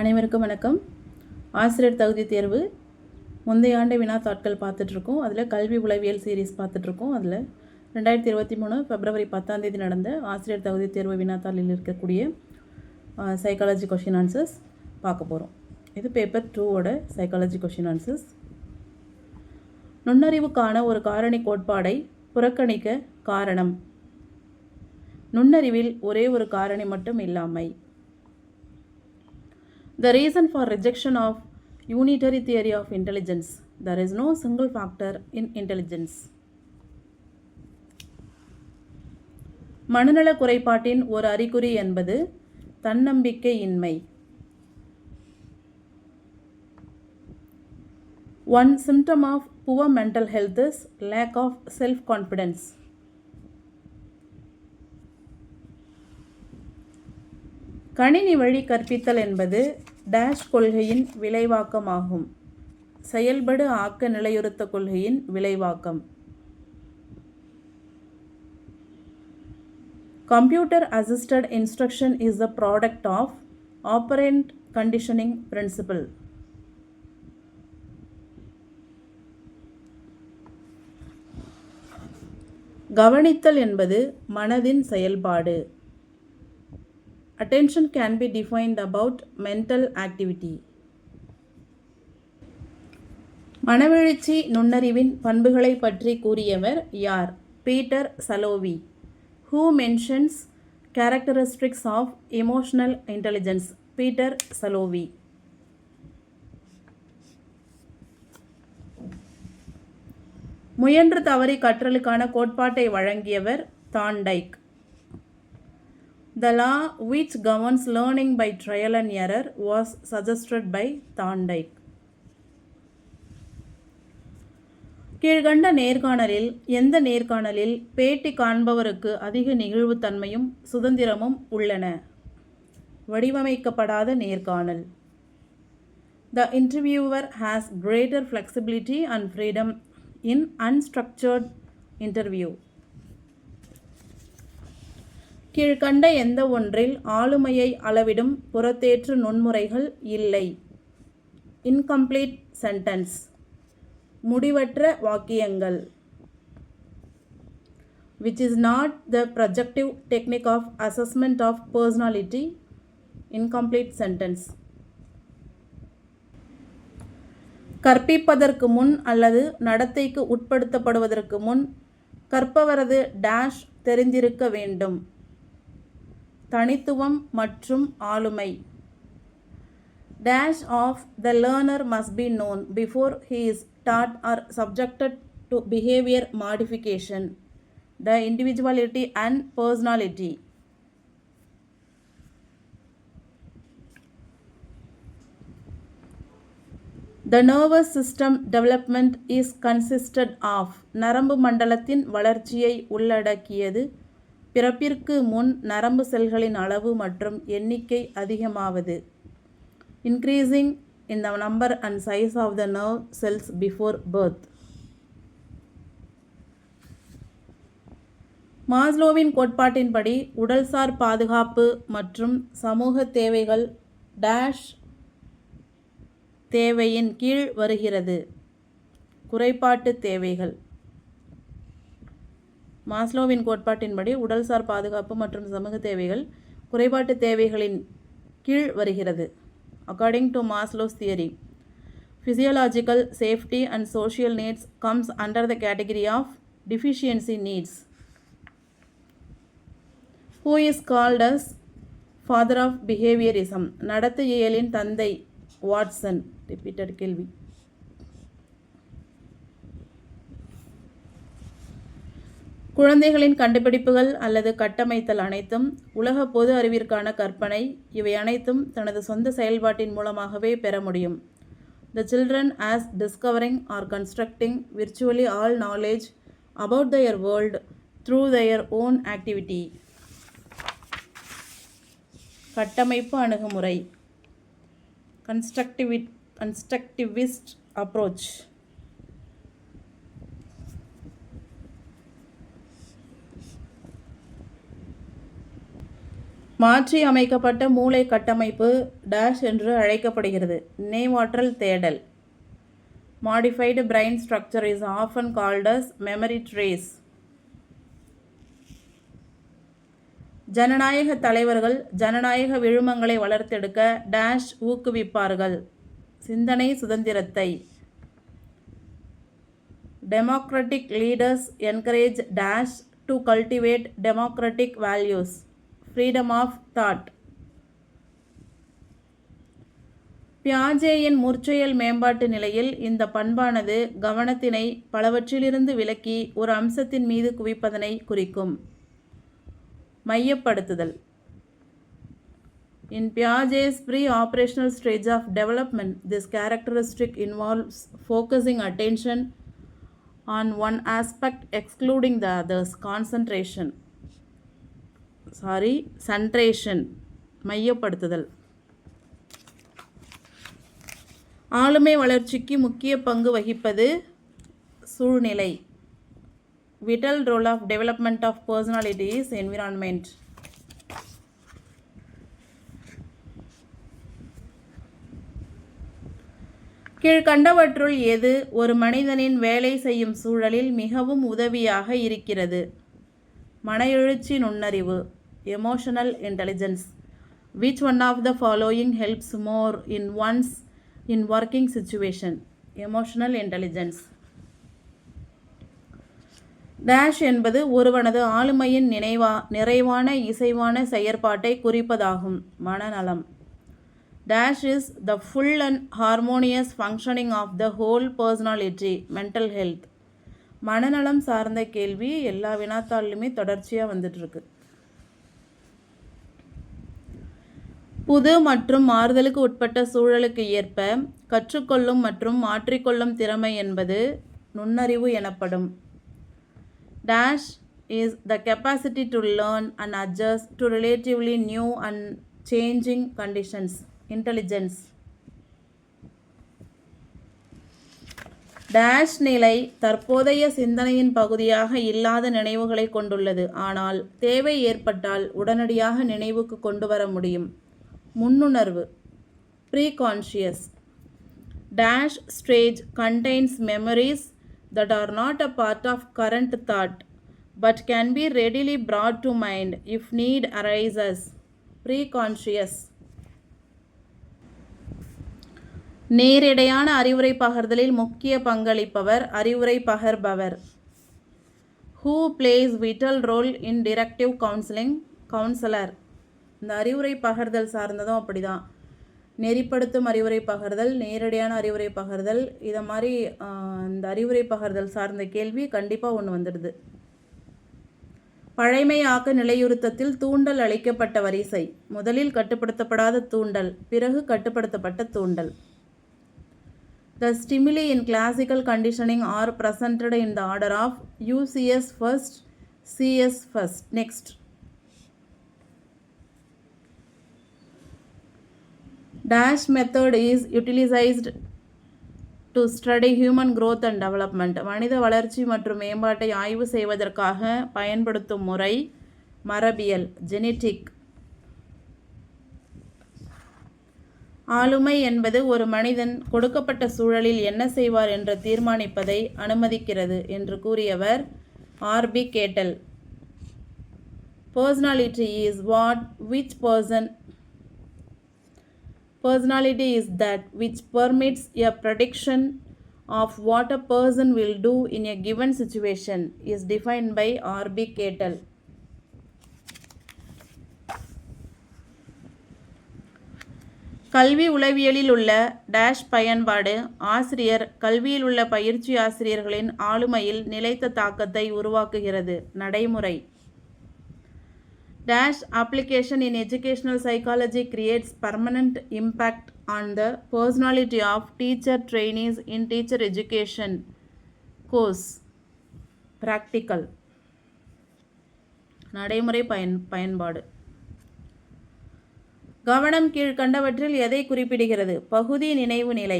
அனைவருக்கும் வணக்கம். ஆசிரியர் தகுதி தேர்வு முந்தைய ஆண்டு வினாத்தாட்கள் பார்த்துட்ருக்கோம். அதில் கல்வி உளவியல் சீரீஸ் பார்த்துட்ருக்கோம். அதில் ரெண்டாயிரத்தி இருபத்தி மூணு பிப்ரவரி பத்தாம் தேதி நடந்த ஆசிரியர் தகுதி தேர்வு வினாத்தாளில் இருக்கக்கூடிய சைக்காலஜி கொஷின் ஆன்சர்ஸ் பார்க்க போகிறோம் இது பேப்பர் டூவோட சைக்காலஜி கொஷின் ஆன்சர்ஸ் நுண்ணறிவுக்கான ஒரு காரணி கோட்பாடை புறக்கணிக்க காரணம். நுண்ணறிவில் ஒரே ஒரு காரணி மட்டும் இல்லாமை. The reason for rejection of unitary theory of intelligence there is no single factor in intelligence மனநல குறைபாட்டின் ஒரு அறிகுறி என்பது தன்னம்பிக்கையின்மை one symptom of poor mental health is lack of self confidence கணினி வழி கற்பித்தல் என்பது டேஷ் கொள்கையின் விளைவாக்கமாகும். செயல்படு ஆக்க நிலையுறுத்த கொள்கையின் விளைவாக்கம். Computer assisted instruction is the product of operant conditioning principle கவனித்தல் என்பது மனதின் செயல்பாடு. Attention can be defined about mental activity. மனவெழுச்சி நுண்ணறிவின் பண்புகளை பற்றி கூறியவர் யார்? Peter Salovey. Who mentions characteristics of emotional intelligence Peter Salovey. முயன்று தவறி கற்றலுக்கான கோட்பாட்டை வழங்கியவர் தாண்டைக் The law which governs learning by trial and error was suggested by Thorndike. கீழ்கண்ட நேர்காணலில் எந்த நேர்காணலில் பேட்டி காண்பவருக்கு அதிக நெகிழ்வுத்தன்மையும் சுதந்திரமும் உள்ளன? வடிவமைக்கப்படாத நேர்காணல். The interviewer has greater flexibility and freedom in unstructured interview கீழ்கண்ட எந்த ஒன்றில் ஆளுமையை அளவிடும் புறத்தேற்று நுண்முறைகள் இல்லை. இன்கம்ப்ளீட் சென்டென்ஸ் முடிவற்ற வாக்கியங்கள். Which is not the projective technique of assessment of personality incomplete sentence கற்பிப்பதற்கு முன் அல்லது நடத்தைக்கு உட்படுத்தப்படுவதற்கு முன் கற்பவரது டேஷ் தெரிந்திருக்க வேண்டும். தனித்துவம் மற்றும் ஆளுமை. Dash of the learner must be known before he is taught or subjected to behaviour modification the individuality and personality the nervous system development is consisted of நரம்பு மண்டலத்தின் வளர்ச்சியை உள்ளடக்கியது பிறப்பிற்கு முன் நரம்பு செல்களின் அளவு மற்றும் எண்ணிக்கை அதிகமாவது. Increasing in the number and size of the nerve cells before birth மாஸ்லோவின் கோட்பாட்டின்படி உடல்சார் பாதுகாப்பு மற்றும் சமூக தேவைகள் டேஷ் தேவையின் கீழ் வருகிறது. குறைபாட்டு தேவைகள். மாஸ்லோவின் கோட்பாட்டின்படி உடல்சார் பாதுகாப்பு மற்றும் சமூக தேவைகள் குறைபாட்டு தேவைகளின் கீழ் வருகிறது. According to Maslow's theory physiological safety and social needs comes under the category of deficiency needs who is called as father of behaviourism நடத்தை இயலின் தந்தை வாட்சன். ரிப்பீட்டட் கேள்வி. குழந்தைகளின் கண்டுபிடிப்புகள் அல்லது கட்டமைத்தல் அனைத்தும் உலக பொது அறிவிற்கான கற்பனை இவை அனைத்தும் தனது சொந்த செயல்பாட்டின் மூலமாகவே பெற முடியும். The children as discovering or constructing virtually all knowledge about their world through their own activity கட்டமைப்பு அணுகுமுறை. கன்ஸ்ட்ரக்டிவி கன்ஸ்ட்ரக்டிவிஸ்ட் அப்ரோச் மாற்றி அமைக்கப்பட்ட மூளை கட்டமைப்பு டேஷ் என்று அழைக்கப்படுகிறது. நினைவாற்றல் தேடல். Modified brain structure is often called as memory trace ஜனநாயக தலைவர்கள் ஜனநாயக விழுமங்களை வளர்த்தெடுக்க டேஷ் ஊக்குவிப்பார்கள். சிந்தனை சுதந்திரத்தை. Democratic leaders encourage dash to cultivate democratic values freedom of thought பியாஜேயின் முற்செயல் மேம்பாட்டு நிலையில் இந்த பண்பானது கவனத்தினை பலவற்றிலிருந்து விலக்கி ஒரு அம்சத்தின் மீது குவிப்பதனை குறிக்கும் மையப்படுத்துதல் In Piaget's pre-operational stage of development, this characteristic involves focusing attention on one aspect excluding the others. Concentration. Sorry centration மையப்படுத்துதல். ஆளுமை வளர்ச்சிக்கு முக்கிய பங்கு வகிப்பது சூழ்நிலை. Vital role of development of personality environment environment. கீழ்கண்டவற்றுள் எது ஒரு மனிதனின் வேலை செய்யும் சூழலில் மிகவும் உதவியாக இருக்கிறது. மன எழுச்சி நுண்ணறிவு. Emotional intelligence which one of the following helps more in one's in working situation emotional intelligence dash என்பது ஒருவனது ஆளுமையின் நினைவா நிறைவான இசைவான செயற்பாட்டை குறிப்பதாகும். மனநலம். Dash is the full and harmonious functioning of the whole personality mental health மனநலம் சார்ந்த கேள்வி எல்லா வினாத்தாலுமே தொடர்ச்சியாக வந்துட்டுருக்கு புது மற்றும் மாறுதலுக்கு உட்பட்ட சூழலுக்கு ஏற்ப கற்றுக்கொள்ளும் மற்றும் மாற்றிக்கொள்ளும் திறமை என்பது நுண்ணறிவு எனப்படும். Dash is the capacity to learn and adjust to relatively new and changing conditions intelligence dash நிலை தற்போதைய சிந்தனையின் பகுதியாக இல்லாத நினைவுகளை கொண்டுள்ளது. ஆனால் தேவை ஏற்பட்டால் உடனடியாக நினைவுக்கு கொண்டு வர முடியும். முன்னுணர்வு. Preconscious dash stage contains memories that are not a part of current thought but can be readily brought to mind if need arises. Preconscious. நேரிடையான அறிவுரை பகர்தலில் முக்கிய பங்களிப்பவர் அறிவுரை பகர்பவர். Who plays vital role in directive counselling counsellor இந்த அறிவுரை பகர்தல் சார்ந்ததும் அப்படிதான். நெறிப்படுத்தும் அறிவுரை பகர்தல் நேரடியான அறிவுரை பகர்தல் இதை மாதிரி இந்த அறிவுரை பகர்தல் சார்ந்த கேள்வி கண்டிப்பாக ஒன்று வந்துடுது. பழைமையாக்க நிலையுறுத்தத்தில் தூண்டல் அளிக்கப்பட்ட வரிசை. முதலில் கட்டுப்படுத்தப்படாத தூண்டல் பிறகு கட்டுப்படுத்தப்பட்ட தூண்டல். The stimuli in classical conditioning are presented in the order of UCS first CS first next dash method is utilized to study human growth and development மனித வளர்ச்சி மற்றும் மேம்பாட்டை ஆய்வு செய்வதற்காக பயன்படுத்தும் முறை மரபியல் ஜெனட்டிக் ஆளுமை என்பது ஒரு மனிதன் கொடுக்கப்பட்ட சூழலில் என்ன செய்வார் என்று தீர்மானிப்பதை அனுமதிக்கிறது என்று கூறியவர் R B Cattell. Personality is what which person Personality is that which permits a prediction of what a person will do in a given situation is defined by R.B. Kettle. கல்வி உளவியலில் உள்ள டேஷ் பயன்பாடு ஆசிரியர் கல்வியில் உள்ள பயிற்சி ஆசிரியர்களின் ஆளுமையில் நிலைத்த தாக்கத்தை உருவாக்குகிறது நடைமுறை Dash application in educational psychology creates permanent impact on the personality of teacher trainees in teacher education course. Practical. நடைமுறை பயன் பயன்பாடு கவனம் கீழ்கண்டவற்றில் எதை குறிப்பிடுகிறது பகுதி நினைவு நிலை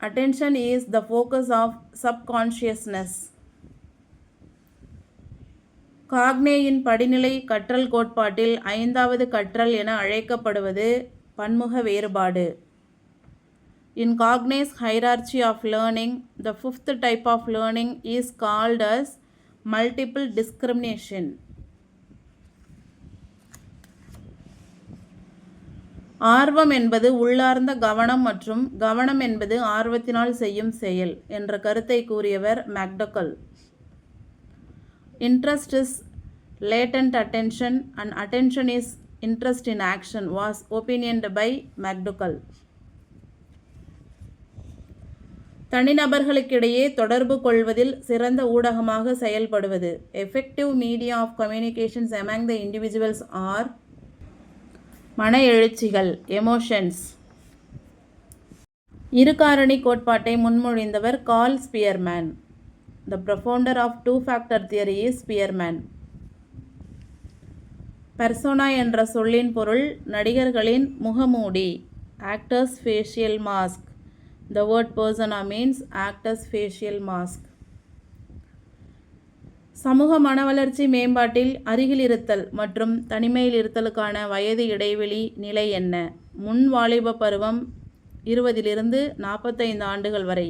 attention is the focus of subconsciousness காக்னேயின் படிநிலை கற்றல் கோட்பாட்டில் ஐந்தாவது கற்றல் என அழைக்கப்படுவது பன்முக வேறுபாடு. In Gagne's hierarchy of learning the fifth type of learning is called as multiple discrimination ஆர்வம் என்பது உள்ளார்ந்த கவனம் மற்றும் கவனம் என்பது ஆர்வத்தினால் செய்யும் செயல் என்ற கருத்தை கூறியவர் McDougall interest is latent attention and attention is interest in action was opinioned by McDougall தனிநபர்களுக்கிடையே தொடர்பு கொள்வதில் சிறந்த ஊடகமாக செயல்படுவது. Effective media of communications among the individuals are மன எழுச்சிகள் எமோஷன்ஸ் இருகாரணி கோட்பாட்டை முன்மொழிந்தவர் Karl Spearman. The propounder of two factor theory is Spearman persona என்ற சொல்லின் பொருள் நடிகர்களின் முகமூடி actors facial mask the word persona means actors facial mask சமூக மன வளர்ச்சி மேம்பாட்டில் அருகில் இருத்தல் மற்றும் தனிமையில் இருத்தலுக்கான வயது இடைவெளி நிலை என்ன? முன் வாலிப பருவம் இருபதிலிருந்து நாற்பத்தைந்து ஆண்டுகள் வரை.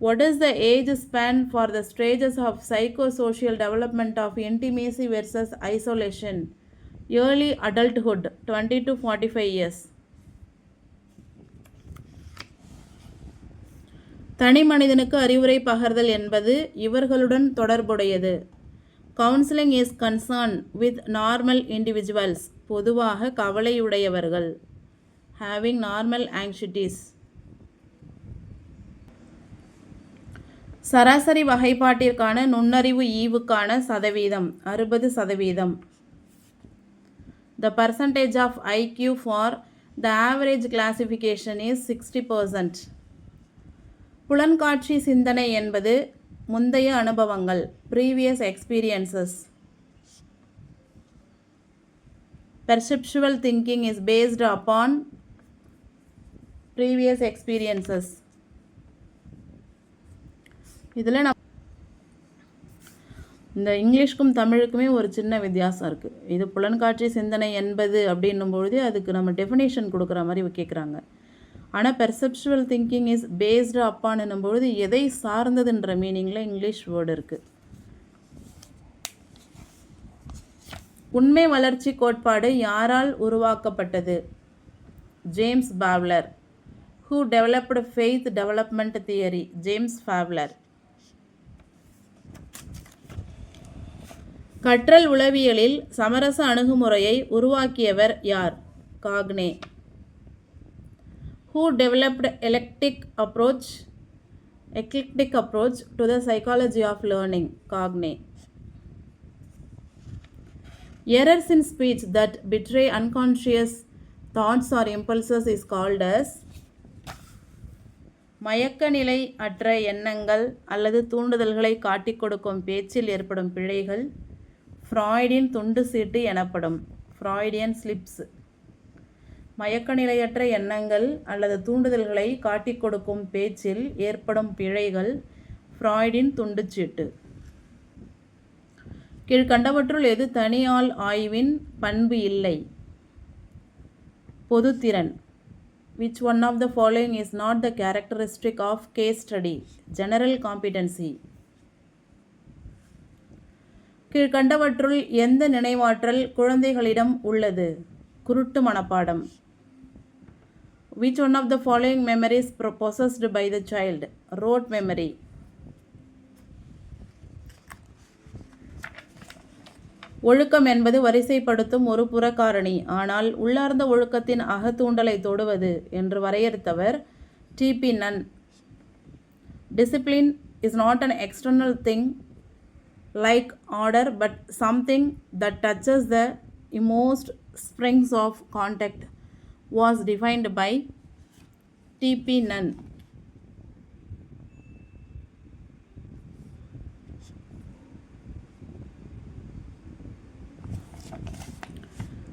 What is the age span for the stages of psychosocial development of intimacy versus isolation? Early adulthood 20 to 45 years. தனி மனிதனுக்கு அறிவுரை பகர்தல் என்பது இவர்களுடன் தொடர்புடையது counselling is concern with normal individuals பொதுவாக கவலையுடையவர்கள் ஹேவிங் நார்மல் ஆங்ஷிட்டிஸ் சராசரி வகைப்பாட்டிற்கான நுண்ணறிவு ஈவுக்கான சதவீதம் அறுபது சதவீதம். The percentage of IQ for the average classification is sixty percent புலன்காட்சி சிந்தனை என்பது முந்தைய அனுபவங்கள் previous experiences perceptual thinking is based upon previous experiences இதில் நான் இந்த இங்கிலீஷ்க்கும் தமிழுக்குமே ஒரு சின்ன வித்தியாசம் இருக்குது இது புலன்காட்சி சிந்தனை என்பது அப்படின்னும் பொழுது அதுக்கு நம்ம டெஃபினேஷன் கொடுக்குற மாதிரி கேட்குறாங்க ஆனால் பெர்செப்சுவல் திங்கிங் இஸ் பேஸ்டு அப்பான்னும் பொழுது எதை சார்ந்ததுன்ற மீனிங்கில் இங்கிலீஷ் வேர்டு இருக்குது உண்மை வளர்ச்சி கோட்பாடு யாரால் உருவாக்கப்பட்டது? James Fowler. Who developed faith development theory James Fowler கற்றல் உளவியலில் சமரச அணுகுமுறையை உருவாக்கியவர் யார் Gagne who developed electric approach eclectic approach to the psychology of learning Gagne errors in speech that betray unconscious thoughts or impulses is called as மயக்க நிலை அற்ற எண்ணங்கள் அல்லது தூண்டுதல்களை காட்டிக் கொடுக்கும் பேச்சில் ஏற்படும் பிழைகள் ஃப்ராய்டின் துண்டு சீட்டு எனப்படும். Freudian slips. மயக்க நிலையற்ற எண்ணங்கள் அல்லது தூண்டுதல்களை காட்டிக் கொடுக்கும் பேச்சில் ஏற்படும் பிழைகள் ஃப்ராய்டின் துண்டுச்சீட்டு கீழ்கண்டவற்றுள் எது தனியால் ஆய்வின் பண்பு இல்லை? பொதுத்திறன் which one of the following is not the characteristic of case study general competency கீழ்கண்டவற்றுள் எந்த நினைவாற்றல் குழந்தைகளிடம் உள்ளது? குருட்டு மனப்பாடம். Which one of the following memories possessed by the child rote memory ஒழுக்கம் என்பது வரிசைப்படுத்தும் ஒரு புறக்காரணி. ஆனால் உள்ளார்ந்த ஒழுக்கத்தின் அகத்தூண்டலை தொடுவது என்று வரையறுத்தவர் T P Nunn discipline is not an external thing like order but something that touches the inmost springs of contact was defined by T.P. Nunn.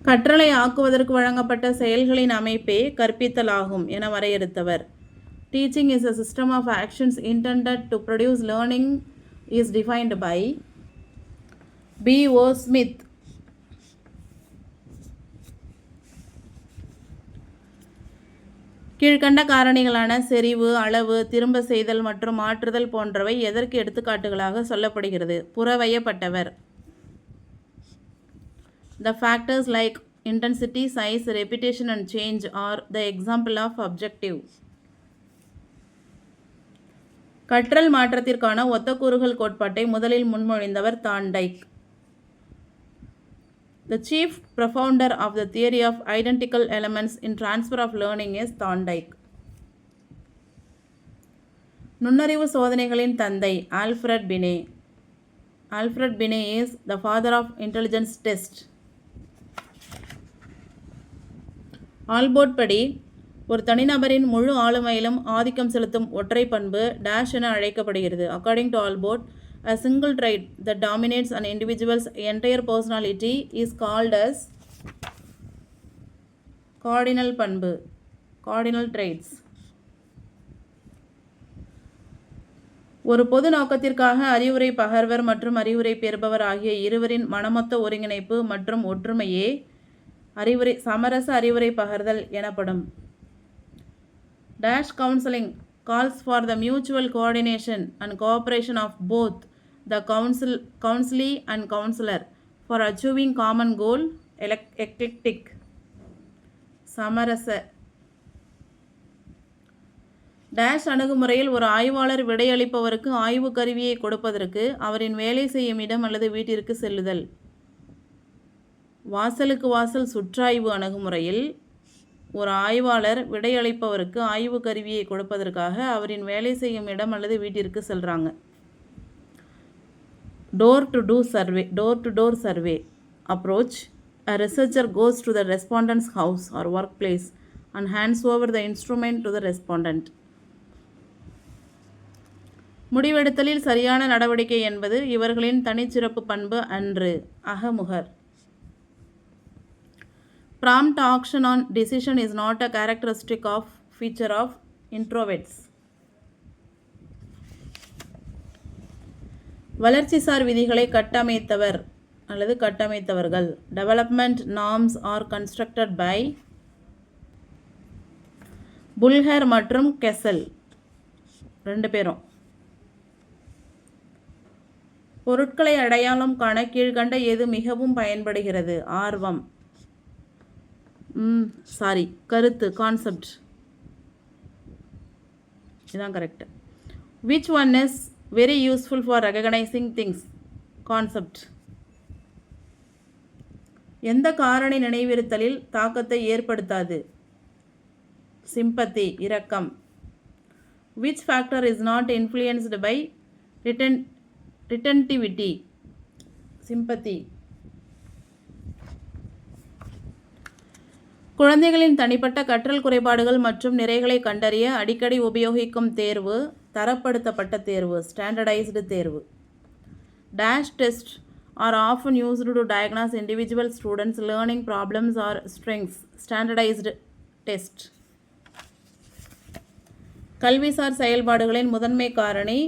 கற்றலை ஆக்குவதற்கு வழங்கப்பட்ட செயல்களின் அமைப்பே கற்பித்தல் ஆகும் என வரையறுத்தவர் teaching is a system of actions intended to produce learning is defined by B O Smith கீழ்கண்ட காரணிகளான செறிவு அளவு திரும்ப செய்தல் மற்றும் மாற்றுதல் போன்றவை எதற்கு எடுத்துக்காட்டுகளாக சொல்லப்படுகிறது? புறவயப்பட்டவர். The factors like intensity, size, repetition and change are the example of objective. கற்றல் மாற்றத்திற்கான ஒத்த கூறுகள் கோட்பாட்டை முதலில் முன்மொழிந்தவர் தாண்டைக் The chief profounder of the theory of identical elements in transfer of learning is Thorndike. நுண்ணறிவு சோதனைகளின் தந்தை Alfred Binet Alfred Binet is the father of intelligence test Allport படி ஒரு தனிநபரின் முழு ஆளுமையிலும் ஆதிக்கம் செலுத்தும் ஒற்றை பண்பு டேஷ் என அழைக்கப்படுகிறது. According to Allport a single trait that dominates an individual's entire personality is called as cardinal பண்பு cardinal traits. ஒரு பொது நோக்கத்திற்காக அறிவுரை பகர்வர் மற்றும் அறிவுரை பெறுபவர் ஆகிய இருவரின் மனமொத்த ஒருங்கிணைப்பு மற்றும் ஒற்றுமையே அறிவுரை சமரச அறிவுரை பகர்தல் எனப்படும். Dash counselling calls for the mutual coordination and cooperation of both the council counselee and counsellor for achieving common goal elec eclectic சமரச. டேஷ் அணுகுமுறையில் ஒரு ஆய்வாளர் விடையளிப்பவருக்கு ஆய்வு கருவியை கொடுப்பதற்கு அவரின் வேலை செய்யும் இடம் அல்லது வீட்டிற்கு செல்லுதல். வாசலுக்கு வாசல் சுற்றாய்வு அணுகுமுறையில் ஒரு ஆய்வாளர் விடையளிப்பவருக்கு ஆய்வு கருவியை கொடுப்பதற்காக அவரின் வேலை செய்யும் இடம் அல்லது வீட்டிற்கு செல்கிறாங்க door to to survey door to door survey approach a researcher goes to the respondent's house or workplace and hands over the instrument to the respondent முடிவெடுத்தலில் சரியான நடவடிக்கை என்பது இவர்களின் தனிச்சிறப்பு பண்பு அன்று அகமுகர் Prompt action on decision is not a characteristic of feature of introverts. வளர்ச்சிசார் விதிகளை கட்டமைத்தவர் அல்லது கட்டமைத்தவர்கள். Development norms are constructed by Buhler மற்றும் கெசல் ரெண்டு பேரும். பொருட்களை அடையாளம் காண கீழ்கண்ட எது மிகவும் பயன்படுகிறது? ஆர்வம். ம் சாரி கருத்து கான்செப்ட் இதுதான் correct which one is very useful for recognising things concept எந்த காரணி நினைவிருத்தலில் தாக்கத்தை ஏற்படுத்தாது? சிம்பத்தி இரக்கம். Which factor is not influenced by reten retentivity sympathy குழந்தைகளின் தனிப்பட்ட கற்றல் குறைபாடுகள் மற்றும் நிறைகளை கண்டறிய அடிக்கடி உபயோகிக்கும் தேர்வு தரப்படுத்தப்பட்ட தேர்வு ஸ்டாண்டர்டைஸ்டு தேர்வு. Dash test are often used to diagnose individual students learning problems or strengths standardised test கல்விசார் செயல்பாடுகளின் முதன்மை காரணி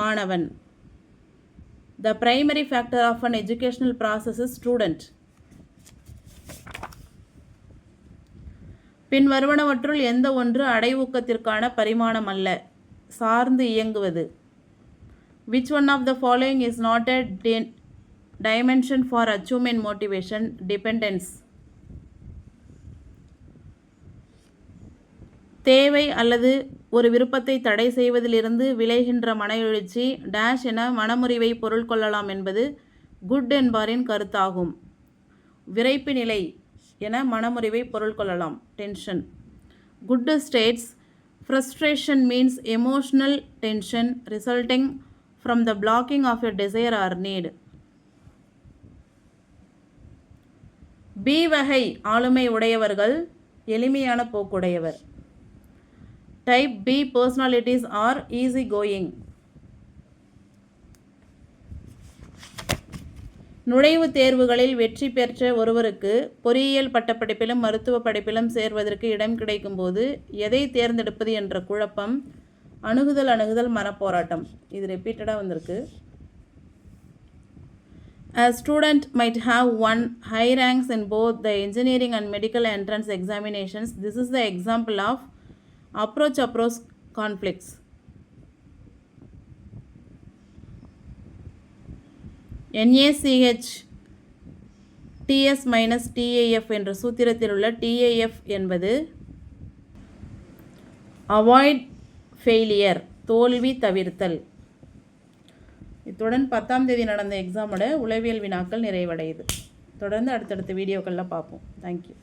மாணவன். The primary factor of an educational process is student பின் வருவனவற்றுள் எந்த ஒன்று அடைவூக்கத்திற்கான பரிமாணம் அல்ல. சார்ந்து இயங்குவது. Which one of the following is not a dimension for achievement motivation dependence தேவை அல்லது ஒரு விருப்பத்தை தடை செய்வதிலிருந்து விளைகின்ற மன எழுச்சி டேஷ் என மனமுறிவை பொருள் கொள்ளலாம் என்பது குட் என்பாரின் கருத்தாகும். விரைப்பு நிலை என மனமுறிவை பொருள் கொள்ளலாம். Tension good states frustration means emotional tension resulting from the blocking of a desire or need B வகை ஆளுமை உடையவர்கள் எளிமையான போக்குடையவர் type B personalities are easy going நுழைவுத் தேர்வுகளில் வெற்றி பெற்ற ஒருவருக்கு பொறியியல் பட்டப்படிப்பிலும் மருத்துவ படிப்பிலும் சேர்வதற்கு இடம் கிடைக்கும்போது எதை தேர்ந்தெடுப்பது என்ற குழப்பம் அணுகுதல் அணுகுதல் மனப்போராட்டம் இது ரிப்பீட்டடாக வந்திருக்கு A student might have won high ranks in both the engineering and medical entrance examinations. This is the example of approach approach conflicts. NACH TS minus TAF என்ற சூத்திரத்தில் உள்ள டிஏஎஃப் என்பது அவாய்ட் ஃபெயிலியர் தோல்வி தவிர்த்தல். இத்துடன் பத்தாம் தேதி நடந்த எக்ஸாமோட உளவியல் வினாக்கள் நிறைவடையுது. தொடர்ந்து அடுத்தடுத்த வீடியோக்களில் பார்ப்போம். தேங்க்யூ